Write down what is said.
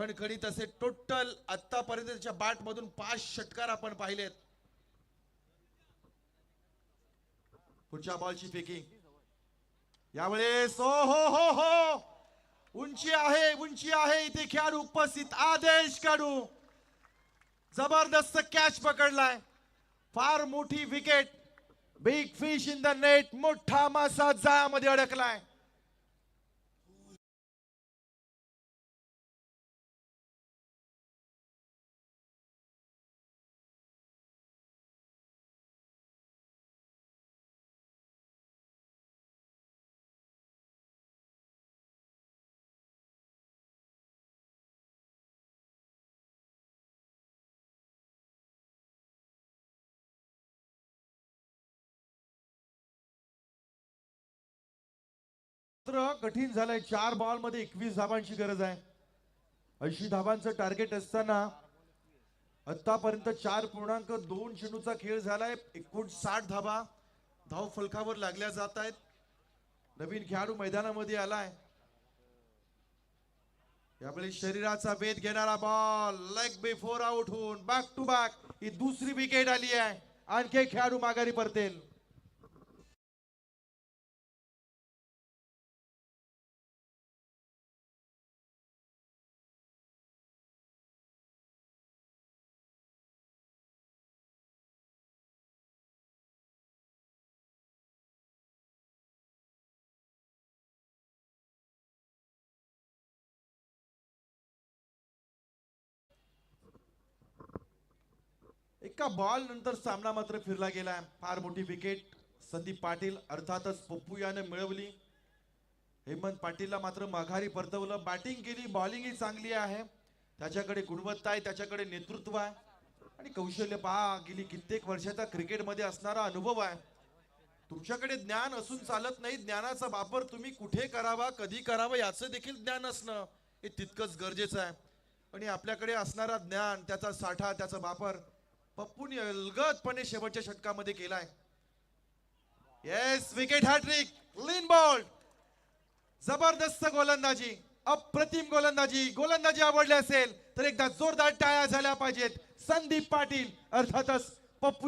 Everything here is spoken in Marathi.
खणखणीत असे टोटल आतापर्यंतच्या बॅट मधून पाच षटकार आपण पाहिलेत. पुढच्या बॉलची फेकिंग यावेळेस ओ हो हो हो. उंची आहे उंची आहे. इथे खेळाडू उपस्थित. आदेश काढू. जबरदस्त कॅच पकडलाय. फार मोठी wicket big fish in the net मोठा मासा जाळ्यामध्ये अडकलाय. मात्र कठीण झालंय. चार बॉलमध्ये एकवीस धाबांची गरज आहे. ऐंशी धाबांचं टार्गेट असताना आतापर्यंत चार पूर्णांक दोन चेंडूचा खेळ झालाय. एकूण साठ धाव फलकावर लागल्या जात आहेत. नवीन खेळाडू मैदानामध्ये आलाय. यावेळी शरीराचा वेध घेणारा बॉल लेग बिफोर आउट होऊन बॅक टू बॅक ही दुसरी विकेट आली आहे. आणखी खेळाडू माघारी परतेल. का बॉल नंतर सामना मात्र फिरला गेला फार मोठी विकेट संदीप पाटील अर्थातच पप्पू याने मिळवली. हेमंत पाटीलला मात्र माघारी परतवलं. बॅटिंग केली बॉलिंगही चांगली आहे. त्याच्याकडे गुणवत्ता आहे त्याच्याकडे नेतृत्व आहे. आणि कौशल्य पहा गेली कित्येक वर्षाचा क्रिकेटमध्ये असणारा अनुभव आहे. तुमच्याकडे ज्ञान असून चालत नाही. ज्ञानाचा वापर तुम्ही कुठे करावा कधी करावा याचं देखील ज्ञान असणं हे तितकंच गरजेचं आहे. आणि आपल्याकडे असणारा ज्ञान त्याचा साठा त्याचा वापर पप्पूनी अलगदपणे शेवटच्या षटकामध्ये केलाय. Yes wicket hat trick clean ball जबरदस्त गोलंदाजी अप्रतिम गोलंदाजी. गोलंदाजी आवडली असेल तर एकदा जोरदार टाळ्या झाल्या पाहिजेत. संदीप पाटील अर्थातच पप्पू